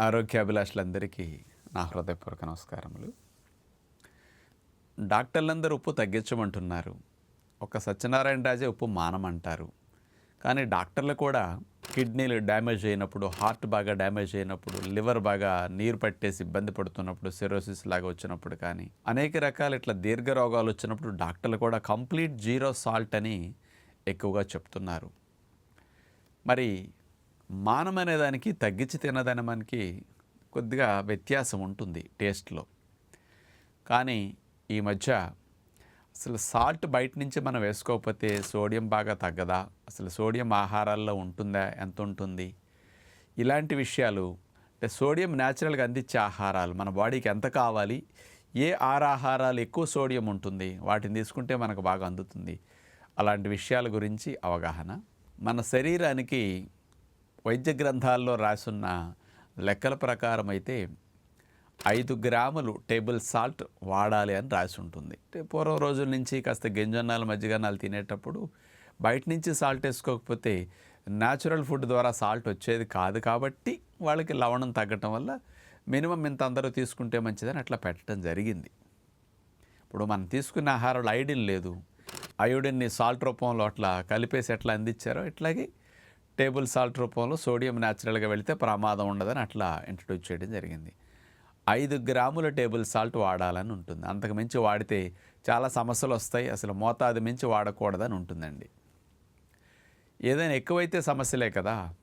ఆరోగ్యాభిలాషులందరికీ నా హృదయపూర్వక నమస్కారములు. డాక్టర్లందరూ ఉప్పు తగ్గించమంటున్నారు. ఒక సత్యనారాయణ రాజే ఉప్పు మానమంటారు. కానీ డాక్టర్లు కూడా కిడ్నీలు డ్యామేజ్ అయినప్పుడు హార్ట్ బాగా డ్యామేజ్ అయినప్పుడు లివర్ బాగా నీరు పట్టేసి ఇబ్బంది పడుతున్నప్పుడు సిరోసిస్ లాగా వచ్చినప్పుడు కానీ అనేక రకాల ఇట్లా దీర్ఘ రోగాలు వచ్చినప్పుడు డాక్టర్లు కూడా కంప్లీట్ జీరో సాల్ట్ అని ఎక్కువగా చెప్తున్నారు. మరి మానం అనే దానికి తగ్గించి తినదనమానికి కొద్దిగా వ్యత్యాసం ఉంటుంది టేస్ట్లో. కానీ ఈ మధ్య అసలు సాల్ట్ బయట నుంచి మనం వేసుకోకపోతే సోడియం బాగా తగ్గదా? అసలు సోడియం ఆహారాల్లో ఉంటుందా? ఎంత ఉంటుంది? ఇలాంటి విషయాలు అంటే సోడియం న్యాచురల్గా అందించే ఆహారాలు మన బాడీకి ఎంత కావాలి? ఏ ఆహారాలు ఎక్కువ సోడియం ఉంటుంది? వాటిని తీసుకుంటే మనకు బాగా అందుతుంది. అలాంటి విషయాల గురించి అవగాహన. మన శరీరానికి వైద్య గ్రంథాల్లో రాసున్న లెక్కల ప్రకారం అయితే ఐదు గ్రాములు టేబుల్ సాల్ట్ వాడాలి అని రాసి ఉంటుంది అంటే పూర్వం రోజుల నుంచి కాస్త గింజన్నాలు మజ్జిగన్నాలు తినేటప్పుడు బయట నుంచి సాల్ట్ వేసుకోకపోతే న్యాచురల్ ఫుడ్ ద్వారా సాల్ట్ వచ్చేది కాదు కాబట్టి వాళ్ళకి లవణం తగ్గటం వల్ల మినిమం ఇంత అందరూ తీసుకుంటే మంచిదని అట్లా పెట్టడం జరిగింది. ఇప్పుడు మనం తీసుకున్న ఆహారంలో ఐడిన్ లేదు. అయోడిన్ని సాల్ట్ రూపంలో అట్లా కలిపేసి ఎట్లా అందించారో ఇట్లాగే టేబుల్ సాల్ట్ రూపంలో సోడియం న్యాచురల్గా వెళితే ప్రమాదం ఉండదని అట్లా ఇంట్రడ్యూస్ చేయడం జరిగింది. ఐదు గ్రాముల టేబుల్ సాల్ట్ వాడాలని ఉంటుంది. అంతకు మించి వాడితే చాలా సమస్యలు వస్తాయి. అసలు మోతాదు మించి వాడకూడదని ఉంటుందండి. ఏదైనా ఎక్కువైతే సమస్యలే కదా.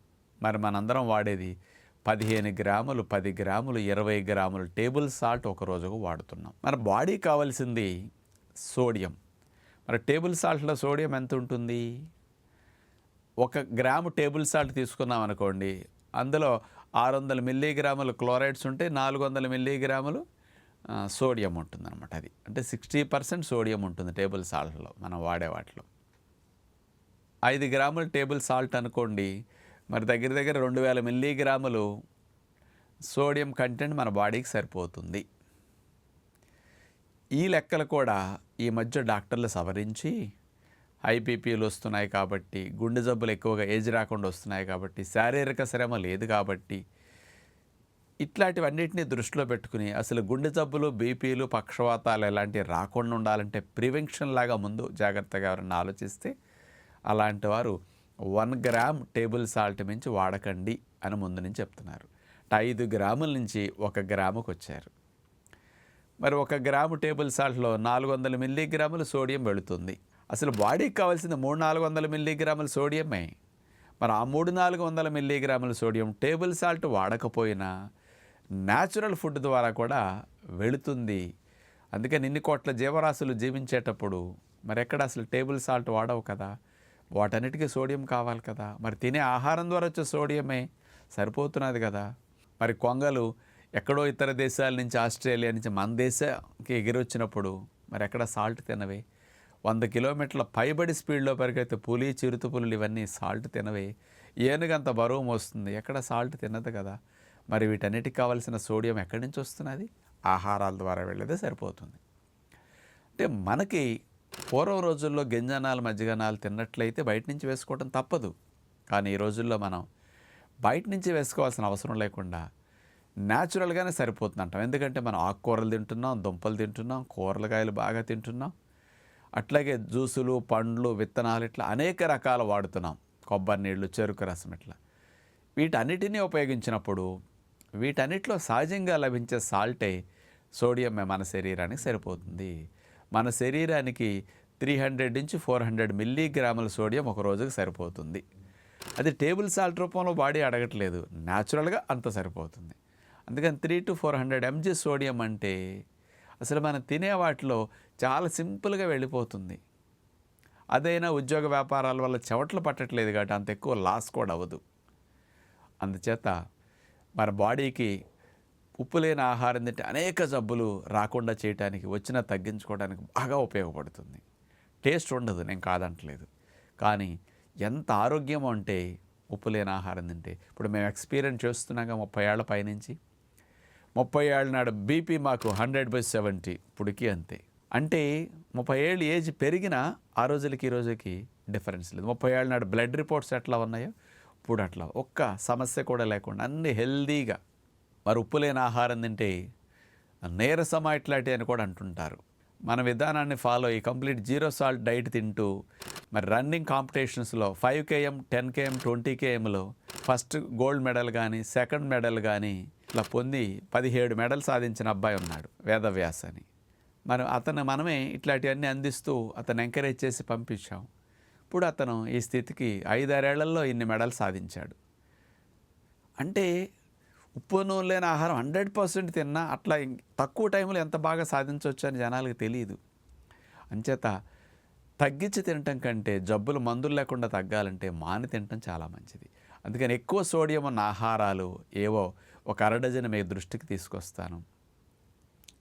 మరి మనందరం వాడేది పదిహేను గ్రాములు పది గ్రాములు ఇరవై గ్రాములు టేబుల్ సాల్ట్ ఒక రోజుకు వాడుతున్నాం. మన బాడీ కావాల్సింది సోడియం. మరి టేబుల్ సాల్ట్లో సోడియం ఎంత ఉంటుంది? ఒక గ్రాము టేబుల్ సాల్ట్ తీసుకున్నాం అనుకోండి అందులో ఆరు వందల మిల్లీగ్రాములు క్లోరైడ్స్ ఉంటే నాలుగు వందల మిల్లీగ్రాములు సోడియం ఉంటుంది అనమాట అది. అంటే సిక్స్టీ పర్సెంట్ సోడియం ఉంటుంది టేబుల్ సాల్ట్లో మనం వాడే వాటిలో. ఐదు గ్రాములు టేబుల్ సాల్ట్ అనుకోండి మరి దగ్గర దగ్గర రెండు వేల మిల్లీగ్రాములు సోడియం కంటెంట్ మన బాడీకి సరిపోతుంది. ఈ లెక్కలు కూడా ఈ మధ్య డాక్టర్లు సవరించి ఐపీపీలు వస్తున్నాయి కాబట్టి గుండె జబ్బులు ఎక్కువగా ఏజ్ రాకుండా వస్తున్నాయి కాబట్టి శారీరక శ్రమ లేదు కాబట్టి ఇట్లాంటివన్నిటిని దృష్టిలో పెట్టుకుని అసలు గుండె జబ్బులు బీపీలు పక్షవాతాలు ఇలాంటివి రాకుండా ఉండాలంటే ప్రివెన్షన్ లాగా ముందు జాగ్రత్తగా ఎవరన్నా ఆలోచిస్తే అలాంటి వారు వన్ గ్రామ్ టేబుల్ సాల్ట్ మించి వాడకండి అని ముందు నుంచి చెప్తున్నారు. ఐదు గ్రాముల నుంచి ఒక గ్రాముకు వచ్చారు. మరి ఒక గ్రాము టేబుల్ సాల్ట్లో నాలుగు వందల మిల్లీగ్రాములు సోడియం వెళుతుంది. అసలు బాడీకి కావాల్సింది మూడు నాలుగు వందల మిల్లీగ్రాముల సోడియమే. మరి ఆ మూడు నాలుగు వందల మిల్లీగ్రాముల సోడియం టేబుల్ సాల్ట్ వాడకపోయినా న్యాచురల్ ఫుడ్ ద్వారా కూడా వెళుతుంది. అందుకని ఇన్ని కోట్ల జీవరాశులు జీవించేటప్పుడు మరి ఎక్కడ అసలు టేబుల్ సాల్ట్ వాడవు కదా? వాటన్నిటికీ సోడియం కావాలి కదా? మరి తినే ఆహారం ద్వారా వచ్చే సోడియమే సరిపోతున్నది కదా? మరి కొంగలు ఎక్కడో ఇతర దేశాల నుంచి ఆస్ట్రేలియా నుంచి మన దేశానికి ఎగిరొచ్చినప్పుడు మరి ఎక్కడ సాల్ట్ తినవే? వంద కిలోమీటర్ల పైబడి స్పీడ్లో పరిగెత్తే పులి చిరుతపులు ఇవన్నీ సాల్ట్ తినవే. ఏనుగంత బరువు మోస్తుంది. ఎక్కడ సాల్ట్ తినదు కదా. మరి వీటన్నిటికి కావాల్సిన సోడియం ఎక్కడి నుంచి వస్తున్నది? ఆహారాల ద్వారా వెళ్ళేదే సరిపోతుంది. అంటే మనకి పూర్వం రోజుల్లో గింజనాలు మజ్జిగనాలు తిన్నట్లయితే బయట నుంచి వేసుకోవడం తప్పదు. కానీ ఈ రోజుల్లో మనం బయట నుంచి వేసుకోవాల్సిన అవసరం లేకుండా న్యాచురల్గానే సరిపోతుంది అంటాం ఎందుకంటే మనం ఆకుకూరలు తింటున్నాం దుంపలు తింటున్నాం కూరగాయలు బాగా తింటున్నాం. అట్లాగే జ్యూసులు పండ్లు విత్తనాలు ఇట్లా అనేక రకాలు వాడుతున్నాం. కొబ్బరి నీళ్ళు చెరుకు రసం ఇట్లా. వీటన్నిటినీ ఉపయోగించినప్పుడు వీటన్నిటిలో సహజంగా లభించే సాల్టే సోడియం మన శరీరానికి సరిపోతుంది. మన శరీరానికి త్రీ హండ్రెడ్ నుంచి ఫోర్ హండ్రెడ్ మిల్లీగ్రాముల సోడియం ఒక రోజుకి సరిపోతుంది. అది టేబుల్ సాల్ట్ రూపంలో బాడీ అడగట్లేదు. న్యాచురల్గా అంత సరిపోతుంది. అందుకని three to four hundred mg sodium అంటే అసలు మనం తినే వాటిలో చాలా సింపుల్గా వెళ్ళిపోతుంది. అదైనా ఉద్యోగ వ్యాపారాల వల్ల చెవట్లు పట్టట్లేదు కాబట్టి అంత ఎక్కువ లాస్ కూడా అవ్వదు. అందుచేత మన బాడీకి ఉప్పు లేని ఆహారం తింటే అనేక జబ్బులు రాకుండా చేయడానికి వచ్చినా తగ్గించుకోవడానికి బాగా ఉపయోగపడుతుంది. టేస్ట్ ఉండదు నేను కాదంటలేదు. కానీ ఎంత ఆరోగ్యం అంటే ఉప్పు లేని ఆహారం తింటే. ఇప్పుడు మేము ఎక్స్పీరియన్స్ చేస్తున్నాగా ముప్పై ఏళ్ళ పైనుంచి. ముప్పై ఏళ్ళ నాడు బీపీ మాకు హండ్రెడ్ బై సెవెంటీ ఇప్పటికీ అంతే. అంటే ముప్పై ఏళ్ళు ఏజ్ పెరిగినా ఆ రోజులకి ఈ రోజుకి డిఫరెన్స్ లేదు. ముప్పై ఏళ్ళ నాడు బ్లడ్ రిపోర్ట్స్ ఎట్లా ఉన్నాయో ఇప్పుడు అట్లా. ఒక్క సమస్య కూడా లేకుండా అన్ని హెల్దీగా. మరి ఉప్పు లేని ఆహారం తింటే నీరసమా ఇట్లాంటి అని కూడా అంటుంటారు. మన విధానాన్ని ఫాలో అయ్యి కంప్లీట్ జీరో సాల్ట్ డైట్ తింటూ మరి running కాంపిటీషన్స్లో five km ten km twenty కేఎంలో first gold medal కానీ సెకండ్ మెడల్ కానీ ఇట్లా పొంది పదిహేడు మెడల్ సాధించిన అబ్బాయి ఉన్నాడు వేదవ్యాస్ అని మరి అతను మనమే ఇట్లాంటివన్నీ అందిస్తూ అతను ఎంకరేజ్ చేసి పంపించాం. ఇప్పుడు అతను ఈ స్థితికి ఐదారేళ్ళలో ఇన్ని మెడల్ సాధించాడు. అంటే ఉప్పు నూనె లేని ఆహారం హండ్రెడ్ పర్సెంట్ తిన్నా అట్లా తక్కువ టైంలో ఎంత బాగా సాధించవచ్చు అని జనాలకు తెలియదు. అంచేత తగ్గించి తినటం కంటే జబ్బులు మందులు లేకుండా తగ్గాలంటే మాని తినటం చాలా మంచిది. అందుకని ఎక్కువ సోడియం ఉన్న ఆహారాలు ఏవో ఒక అరడజన మీ దృష్టికి తీసుకొస్తాను.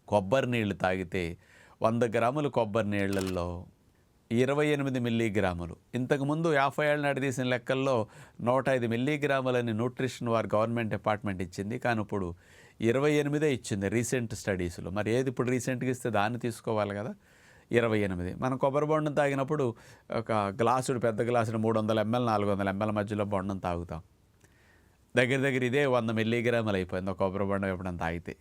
కొబ్బరి నీళ్ళు తాగితే వంద గ్రాములు కొబ్బరి నీళ్ళల్లో ఇరవై ఎనిమిది మిల్లీగ్రాములు. ఇంతకుముందు యాభై ఏళ్ళ నాటి తీసిన లెక్కల్లో నూట ఐదు మిల్లీగ్రాములని న్యూట్రిషన్ వారు గవర్నమెంట్ డిపార్ట్మెంట్ ఇచ్చింది. కానీ ఇప్పుడు ఇరవై ఎనిమిదే ఇచ్చింది రీసెంట్ స్టడీస్లో. మరి ఏది ఇప్పుడు రీసెంట్గా ఇస్తే దాన్ని తీసుకోవాలి కదా? ఇరవై ఎనిమిది. మనం కొబ్బరి బొండం తాగినప్పుడు ఒక గ్లాసుడు పెద్ద గ్లాసుడు మూడు వందల ఎంఎల్ నాలుగు వందల ఎంఎల్ మధ్యలో బొండం తాగుతాం. దగ్గర దగ్గర ఇదే వంద మిల్లీగ్రాములు అయిపోయింది. ఒక కొబ్బరి బండం ఎప్పుడైనా తాగితే.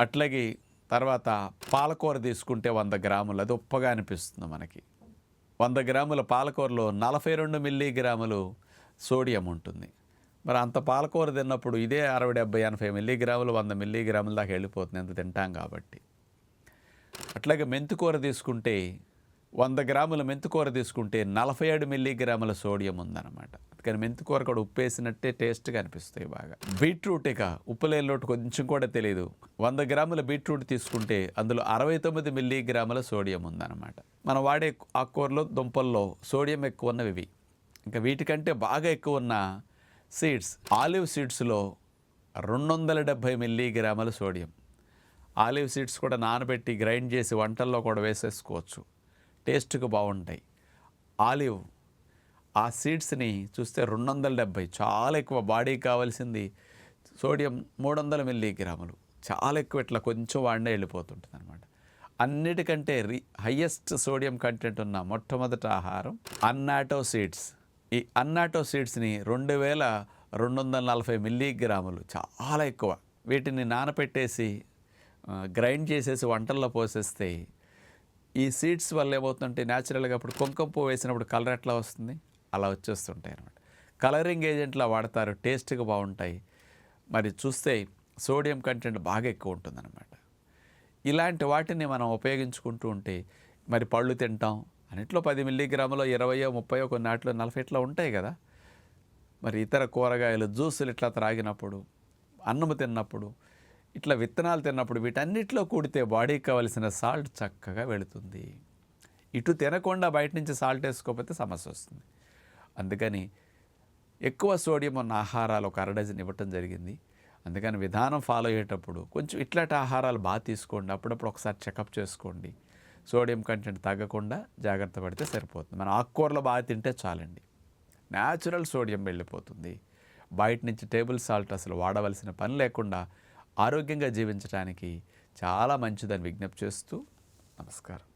అట్లాగే తర్వాత పాలకూర తీసుకుంటే వంద గ్రాములు. అది ఉప్పగా అనిపిస్తుంది మనకి. వంద గ్రాముల పాలకూరలో నలభై రెండు మిల్లీగ్రాములు సోడియం ఉంటుంది. మరి అంత పాలకూర తిన్నప్పుడు ఇదే అరవై డెబ్బై ఎనభై మిల్లీగ్రాములు వంద మిల్లీగ్రాముల దాకా వెళ్ళిపోతుంది. ఎంత తింటాం కాబట్టి. అట్లాగే మెంతికూర తీసుకుంటే వంద గ్రాముల మెంతికూర తీసుకుంటే నలభై ఏడు మిల్లీగ్రాముల సోడియం ఉందన్నమాట. అందుకని మెంతికూర కూడా ఉప్పేసినట్టే టేస్ట్గా అనిపిస్తాయి బాగా. బీట్రూట్ ఇక ఉప్పు లేని లోటు కొంచెం కూడా తెలియదు వంద గ్రాముల బీట్రూట్ తీసుకుంటే అందులో అరవై తొమ్మిది మిల్లీగ్రాముల సోడియం ఉందన్నమాట. మనం వాడే ఆకుకూరలో దుంపల్లో సోడియం ఎక్కువ ఉన్నవి ఇవి. ఇంకా వీటికంటే బాగా ఎక్కువ ఉన్న సీడ్స్ ఆలివ్ సీడ్స్లో రెండు వందల డెబ్భై మిల్లీగ్రాముల సోడియం. ఆలివ్ సీడ్స్ కూడా నానబెట్టి గ్రైండ్ చేసి వంటల్లో కూడా వేసేసుకోవచ్చు. టేస్ట్కి బాగుంటాయి. ఆలివ్ ఆ సీడ్స్ని చూస్తే రెండు వందల డెబ్భై చాలా ఎక్కువ బాడీకి కావాల్సింది సోడియం మూడు వందల మిల్లీగ్రాములు. చాలా ఎక్కువ ఇట్లా కొంచెం వాడినే వెళ్ళిపోతుంటుంది అనమాట అన్నిటికంటే రి హయ్యెస్ట్ సోడియం కంటెంట్ ఉన్న మొట్టమొదటి ఆహారం అన్నాటో సీడ్స్. ఈ అన్నాటో సీడ్స్ని రెండు వేల రెండు వందల నలభై మిల్లీగ్రాములు చాలా ఎక్కువ. వీటిని నానపెట్టేసి గ్రైండ్ చేసేసి వంటల్లో పోసేస్తే ఈ సీడ్స్ వల్ల ఏమవుతుందంటే న్యాచురల్గా అప్పుడు కుంకుమ పువ్వు వేసినప్పుడు కలర్ ఎట్లా వస్తుంది? అలా వచ్చేస్తుంటాయి అనమాట కలరింగ్ ఏజెంట్లా వాడతారు టేస్ట్గా బాగుంటాయి. మరి చూస్తే సోడియం కంటెంట్ బాగా ఎక్కువ ఉంటుందన్నమాట. ఇలాంటి వాటిని మనం ఉపయోగించుకుంటూ ఉంటే మరి పళ్ళు తింటాం అన్నిట్లో పది మిల్లీగ్రాములో ఇరవయో ముప్పయో కొన్ని వాటిలో నలభై ఇట్లా ఉంటాయి కదా. మరి ఇతర కూరగాయలు జ్యూసులు ఇట్లా త్రాగినప్పుడు అన్నము తిన్నప్పుడు ఇట్లా విత్తనాలు తిన్నప్పుడు వీటన్నిటిలో కూడితే బాడీకి కావలసిన సాల్ట్ చక్కగా వెళుతుంది. ఇటు తినకుండా బయట నుంచి సాల్ట్ వేసుకోకపోతే సమస్య వస్తుంది. అందుకని ఎక్కువ సోడియం ఉన్న ఆహారాలు ఒక అరడజన్ ఇవ్వటం జరిగింది. అందుకని విధానం ఫాలో అయ్యేటప్పుడు కొంచెం ఇట్లాంటి ఆహారాలు బాగా తీసుకోండి. అప్పుడప్పుడు ఒకసారి చెకప్ చేసుకోండి. సోడియం కంటెంట్ తగ్గకుండా జాగ్రత్త పడితే సరిపోతుంది. మన ఆకుకూరలు బాగా తింటే చాలండి. న్యాచురల్ సోడియం వెళ్ళిపోతుంది. బయట నుంచి టేబుల్ సాల్ట్ అసలు వాడవలసిన పని లేకుండా ఆరోగ్యంగా జీవించడానికి చాలా మంచిదని విజ్ఞప్తి చేస్తూ నమస్కారం.